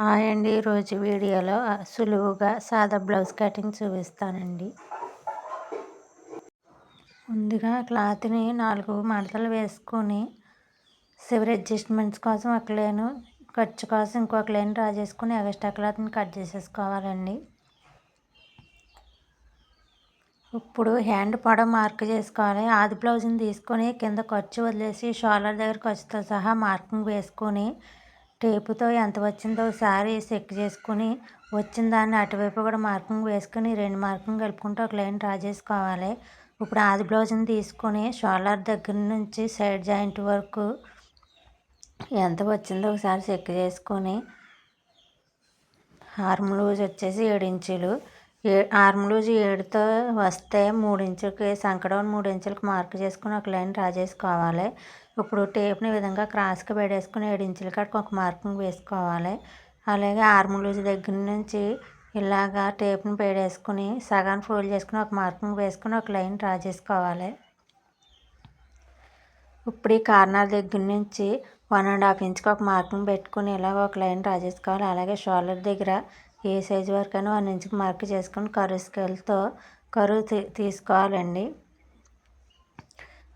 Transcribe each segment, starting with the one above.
Hi అండి ఈరోజు వీడియోలో సులువుగా సాదా బ్లౌజ్ కటింగ్ చూపిస్తానండి. ముందుగా క్లాత్ని నాలుగు మడతలు వేసుకొని సివర్ అడ్జస్ట్మెంట్స్ కోసం ఒక లేను ఖర్చు కోసం ఇంకొక లైన్ డ్రా చేసుకుని ఎక్స్ట్రా క్లాత్ని కట్ చేసేసుకోవాలండి. ఇప్పుడు హ్యాండ్ పొడవు మార్క్ చేసుకోవాలి. ఆది బ్లౌజ్ని తీసుకొని కింద ఖర్చు వదిలేసి షోల్డర్ దగ్గర ఖర్చుతో సహా మార్కింగ్ వేసుకొని టేపుతో ఎంత వచ్చిందో ఒకసారి చెక్ చేసుకుని వచ్చిన దాన్ని అటువైపు కూడా మార్కింగ్ వేసుకుని రెండు మార్కింగ్ కలుపుకుంటూ ఒక లైన్ డ్రా చేసుకోవాలి. ఇప్పుడు ఆది బ్లౌజ్ని తీసుకొని షోల్డర్ దగ్గర నుంచి సైడ్ జాయింట్ వరకు ఎంత వచ్చిందో ఒకసారి చెక్ చేసుకొని ఆర్మ్ లూజ్ వచ్చేసి ఏడు ఇంచులు. ఏ ఆర్మ్ లూజ్ ఏడుతో వస్తే మూడు ఇంచులకి సంకడం మూడు ఇంచులకి మార్క్ చేసుకుని ఒక లైన్ డ్రా చేసుకోవాలి. ఇప్పుడు టేప్ని విధంగా క్రాస్గా పెడేసుకుని ఏడు ఇంచుల కాడికి ఒక మార్కింగ్ వేసుకోవాలి. అలాగే ఆర్మ్ లూజ్ దగ్గర నుంచి ఇలాగా టేప్ని పేడేసుకుని సగాన్ని ఫోల్డ్ చేసుకుని ఒక మార్కింగ్ వేసుకుని ఒక లైన్ డ్రా చేసుకోవాలి. ఇప్పుడు ఈ కార్నర్ దగ్గర నుంచి వన్ అండ్ హాఫ్ ఇంచ్కి ఒక మార్కింగ్ పెట్టుకుని ఇలాగ ఒక లైన్ డ్రా చేసుకోవాలి. అలాగే షోల్డర్ దగ్గర ఏ సైజు వరకైనా వన్ ఇంచ్కి మార్క్ చేసుకుని కరువు స్కేల్తో కరువు తీ తీసుకోవాలండి.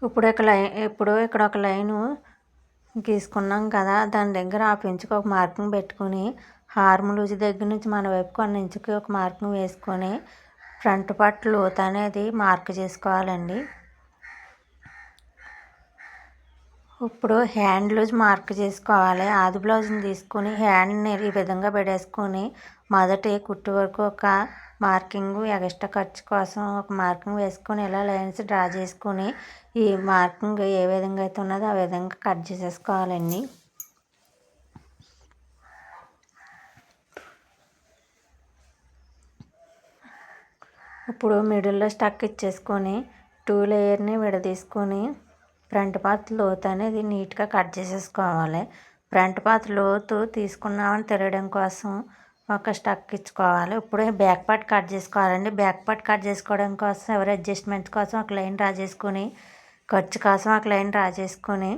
ఇప్పుడు ఇక్కడ లైన్ ఇప్పుడు ఇక్కడ ఒక లైను గీసుకున్నాం కదా. దాని దగ్గర హాఫ్ ఇంచుకి ఒక మార్కింగ్ పెట్టుకొని హార్మ్ లూజ్ దగ్గర నుంచి మన వైపు కొన్ని ఇంచుకి ఒక మార్కింగ్ వేసుకొని ఫ్రంట్ పట్టు లోత్ అనేది మార్క్ చేసుకోవాలండి. ఇప్పుడు హ్యాండ్ లూజ్ మార్క్ చేసుకోవాలి. ఆది బ్లౌజ్ని తీసుకొని హ్యాండ్ని ఈ విధంగా పెట్టేసుకొని మొదటి కుట్టు వరకు ఒక మార్కింగ్ ఎక్స్ట్రా ఖర్చు కోసం ఒక మార్కింగ్ వేసుకొని ఇలా లైన్స్ డ్రా చేసుకొని ఈ మార్కింగ్ ఏ విధంగా అయితే ఉన్నదో ఆ విధంగా కట్ చేసేసుకోవాలండి ఇప్పుడు మిడిల్లో స్టక్ ఇచ్చేసుకొని టూ లేయర్ని విడదీసుకొని ఫ్రంట్ పాత్ లోతు అనేది నీట్గా కట్ చేసేసుకోవాలి. ఫ్రంట్ పాత్ లోతు తీసుకున్నామని తిరగడం కోసం ఒక స్టక్ ఇచ్చుకోవాలి. ఇప్పుడు బ్యాక్ పార్ట్ కట్ చేసుకోవాలండి. బ్యాక్ పార్ట్ కట్ చేసుకోవడం కోసం ఎవరి అడ్జస్ట్మెంట్ కోసం ఒక లైన్ డ్రా చేసుకొని ఖర్చు కోసం ఒక లైన్ డ్రా చేసుకొని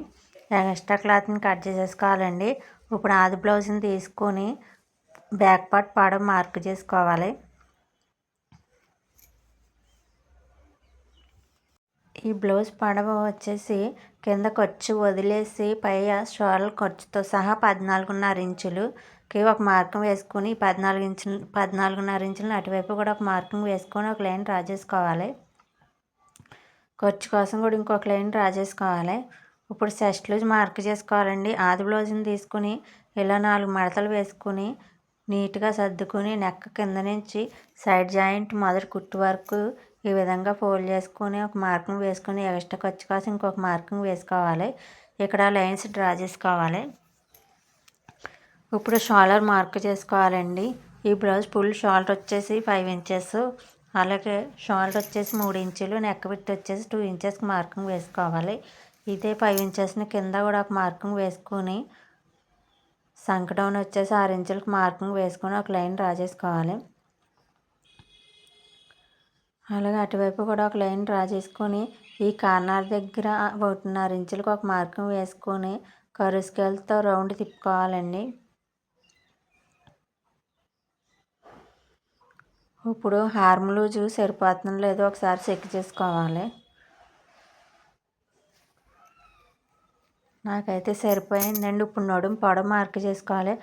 ఎక్స్ట్రా క్లాత్ని కట్ చేసేసుకోవాలండి. ఇప్పుడు ఆది బ్లౌజ్ని తీసుకొని బ్యాక్ పార్ట్ పాడం మార్క్ చేసుకోవాలి. ఈ బ్లౌజ్ పడవ వచ్చేసి కింద ఖర్చు వదిలేసి పై షోల్ ఖర్చుతో సహా పద్నాలుగున్నర ఇంచులు కి ఒక మార్కింగ్ వేసుకుని పద్నాలుగు ఇంచులు పద్నాలుగున్నర ఇంచులను అటువైపు కూడా ఒక మార్కింగ్ వేసుకొని ఒక లైన్ డ్రా చేసుకోవాలి. ఖర్చు కోసం కూడా ఇంకొక లైన్ డ్రా చేసుకోవాలి. ఇప్పుడు చెస్ట్ లూజ్ మార్క్ చేసుకోవాలండి. ఆది బ్లౌజ్ని తీసుకుని ఇలా నాలుగు మడతలు వేసుకుని నీట్గా సర్దుకుని నెక్క కింద నుంచి సైడ్ జాయింట్ మొదటి కుట్టు వరకు ఈ విధంగా ఫోల్డ్ చేసుకొని ఒక మార్కింగ్ వేసుకొని ఎక్స్ట్రా ఖర్చు కోసం ఇంకొక మార్కింగ్ వేసుకోవాలి. ఇక్కడ లైన్స్ డ్రా చేసుకోవాలి. ఇప్పుడు షోల్డర్ మార్క్ చేసుకోవాలండి. ఈ బ్లౌజ్ ఫుల్ షోల్డర్ వచ్చేసి ఫైవ్ ఇంచెస్. అలాగే షోల్డర్ వచ్చేసి మూడు ఇంచులు నెక్ విత్ వచ్చేసి టూ ఇంచెస్కి మార్కింగ్ వేసుకోవాలి. ఇదే ఫైవ్ ఇంచెస్ని కింద కూడా ఒక మార్కింగ్ వేసుకొని సంక డౌన్ వచ్చేసి ఆరు ఇంచులకు మార్కింగ్ వేసుకొని ఒక లైన్ డ్రా చేసుకోవాలి. అలాగే అటువైపు కూడా ఒక లైన్ డ్రా చేసుకొని ఈ కార్నర్ దగ్గర ఒకటిన్నర ఇంచులకు ఒక మార్కింగ్ వేసుకొని కరు స్కేల్తో రౌండ్ తిప్పుకోవాలండి. ఇప్పుడు హార్మ్ లూజు సరిపోతుందో లేదో ఒకసారి చెక్ చేసుకోవాలి. నాకైతే సరిపోయిందండి ఇప్పుడు నడుం పొడవు మార్క్ చేసుకోవాలి.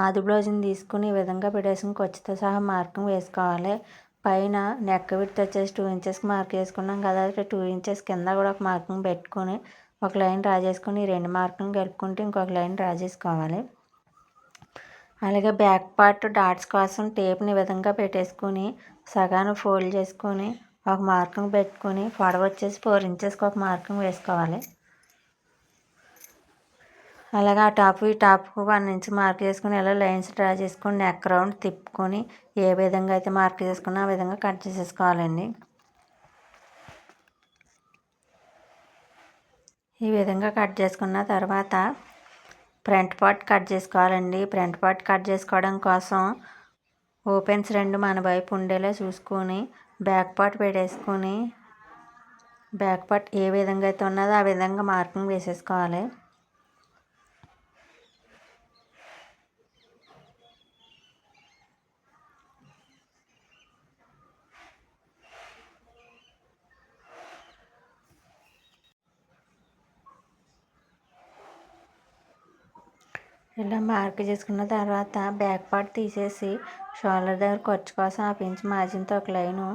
ఆది బ్లౌజ్ని తీసుకుని ఈ విధంగా పెట్టేసుకుని ఖర్చుతో సహా మార్కింగ్ వేసుకోవాలి. పైన నెక్ విడ్త్ వచ్చేసి టూ ఇంచెస్కి మార్క్ చేసుకున్నాం కదా. టూ ఇంచెస్ కింద కూడా ఒక మార్కింగ్ పెట్టుకొని ఒక లైన్ డ్రా చేసుకొని రెండు మార్కింగ్ కలుపుకుంటే ఇంకొక లైన్ డ్రా చేసుకోవాలి. అలాగే బ్యాక్ పార్ట్ డాట్స్ కోసం టేప్ని విధంగా పెట్టేసుకొని సగాను ఫోల్డ్ చేసుకొని ఒక మార్కింగ్ పెట్టుకొని పొడవ వచ్చేసి ఫోర్ ఇంచెస్కి ఒక మార్కింగ్ వేసుకోవాలి. అలాగే ఆ టాప్ ఈ టాప్ వన్ ఇంచ్ మార్క్ చేసుకుని ఇలా లైన్స్ డ్రా చేసుకొని నెక్ రౌండ్ తిప్పుకొని ఏ విధంగా అయితే మార్క్ చేసుకున్నా ఆ విధంగా కట్ చేసేసుకోవాలండి. ఈ విధంగా కట్ చేసుకున్న తర్వాత ఫ్రంట్ పార్ట్ కట్ చేసుకోవాలండి. ఫ్రంట్ పార్ట్ కట్ చేసుకోవడం కోసం ఓపెన్స్ రెండు మన వైపు ఉండేలా చూసుకొని బ్యాక్ పార్ట్ పెట్టేసుకొని బ్యాక్ పార్ట్ ఏ విధంగా అయితే ఉన్నదో ఆ విధంగా మార్కింగ్ వేసేసుకోవాలి. ఇలా మార్క్ చేసుకున్న తర్వాత బ్యాక్ పార్ట్ తీసేసి షోల్డర్ దగ్గర ఖర్చు కోసం ఆ పించ్ మార్జిన్తో ఒక లైను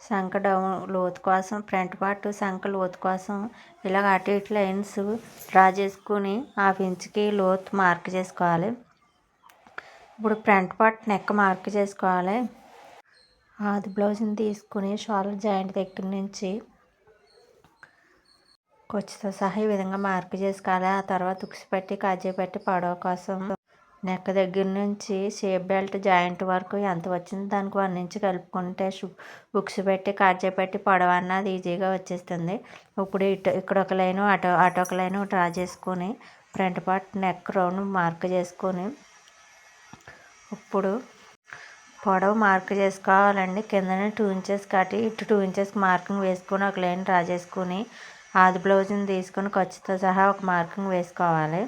సంక డౌన్ లోతు కోసం ఫ్రంట్ పార్ట్ సంక లోతు కోసం ఇలా అటు ఇటు లైన్స్ డ్రా చేసుకుని ఆ పించ్కి లోతు మార్క్ చేసుకోవాలి. ఇప్పుడు ఫ్రంట్ పార్ట్ నెక్ మార్క్ చేసుకోవాలి. ఆది బ్లౌజ్ని తీసుకుని షోల్డర్ జాయింట్ దగ్గర నుంచి కొచ్చితో సహా ఈ విధంగా మార్క్ చేసుకోవాలి. ఆ తర్వాత ఉక్సిపెట్టి కాజీ పెట్టి పడవ కోసం నెక్ దగ్గర నుంచి షేప్ బెల్ట్ జాయింట్ వరకు ఎంత వచ్చిందో దానికి వన్ ఇంచ్ కలుపుకుంటే ఉక్స్ పెట్టి కాజీ పెట్టి పొడవ అన్నది ఈజీగా వచ్చేస్తుంది. ఇప్పుడు ఇటు ఇక్కడ ఒక లైను అటు అటు ఒక లైను డ్రా చేసుకొని front part neck round mark చేసుకొని ఇప్పుడు పొడవు మార్క్ చేసుకోవాలండి. కిందనే టూ ఇంచెస్ కట్టి ఇటు టూ ఇంచెస్ మార్కింగ్ వేసుకొని ఒక లైన్ డ్రా చేసుకొని ఆది బ్లౌజ్ని తీసుకొని ఖర్చుతో సహా ఒక మార్కింగ్ వేసుకోవాలి.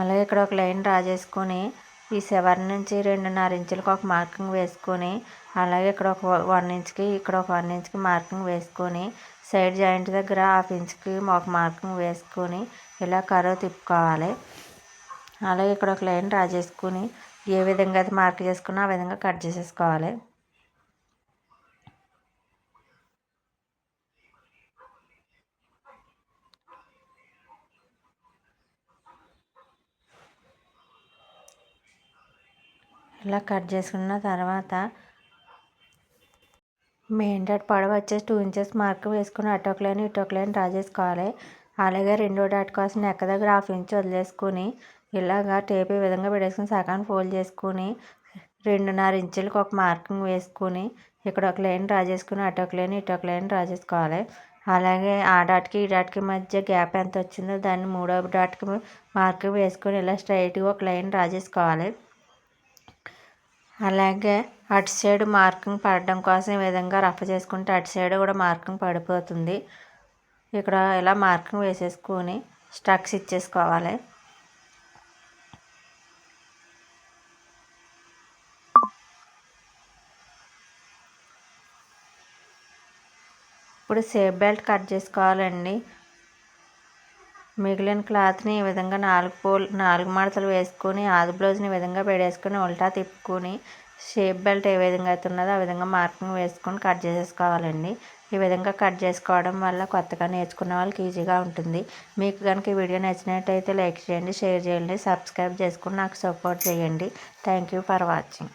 అలాగే ఇక్కడ ఒక లైన్ డ్రా చేసుకొని ఈ సెవెన్ నుంచి రెండున్నర ఇంచులకు ఒక మార్కింగ్ వేసుకొని అలాగే ఇక్కడ ఒక వన్ ఇంచ్కి ఇక్కడ ఒక వన్ ఇంచ్కి మార్కింగ్ వేసుకొని సైడ్ జాయింట్ దగ్గర హాఫ్ ఇంచ్కి ఒక మార్కింగ్ వేసుకొని ఇలా కర్వ్ తిప్పుకోవాలి. అలాగే ఇక్కడ ఒక లైన్ డ్రా చేసుకుని ఏ విధంగా అయితే మార్క్ చేసుకున్నా ఆ విధంగా కట్ చేసేసుకోవాలి. ఇలా కట్ చేసుకున్న తర్వాత మెయిన్ డాట్ పొడవు వచ్చేసి టూ ఇంచెస్ మార్క్ వేసుకుని అటొక లైన్ ఇటొక లైన్ డ్రా చేసుకోవాలి అలాగే రెండో డాట్ కోసం నెక్క దగ్గర హాఫ్ ఇంచ్ వదిలేసుకుని ఇలాగా టేప్ ఈ విధంగా పెట్టేసుకుని సగాన్ని ఫోల్డ్ చేసుకుని రెండున్నర ఇంచులకు ఒక మార్కింగ్ వేసుకుని ఇక్కడ ఒక లైన్ డ్రా చేసుకుని అటొక లైన్ ఇటొక లైన్ డ్రా చేసుకోవాలి అలాగే ఆ డాట్కి ఈ డాట్కి మధ్య గ్యాప్ ఎంత వచ్చిందో దాన్ని మూడో డాట్కి మార్కింగ్ వేసుకొని ఇలా స్ట్రైట్గా ఒక లైన్ డ్రా చేసుకోవాలి అలాగే అటు సైడ్ మార్కింగ్ పడడం కోసం ఈ విధంగా రఫ్ చేసుకుంటే అటు సైడ్ కూడా మార్కింగ్ పడిపోతుంది. ఇక్కడ ఇలా మార్కింగ్ వేసేసుకొని స్టక్స్ ఇచ్చేసుకోవాలి. ఇప్పుడు సేఫ్ బెల్ట్ కట్ చేసుకోవాలండి. మిగిలిన క్లాత్ని ఈ విధంగా నాలుగు పోల్ నాలుగు మడతలు వేసుకొని ఆది బ్లౌజ్ని ఈ విధంగా పెడేసుకొని ఉల్టా తిప్పుకొని షేప్ బెల్ట్ ఏ విధంగా అయితే ఉన్నదో ఆ విధంగా మార్కింగ్ వేసుకొని కట్ చేసేసుకోవాలండి. ఈ విధంగా కట్ చేసుకోవడం వల్ల కొత్తగా నేర్చుకునే వాళ్ళకి ఈజీగా ఉంటుంది. మీకు కనుక ఈ వీడియో నచ్చినట్టయితే లైక్ చేయండి షేర్ చేయండి సబ్స్క్రైబ్ చేసుకుని నాకు సపోర్ట్ చేయండి. Thank you for watching.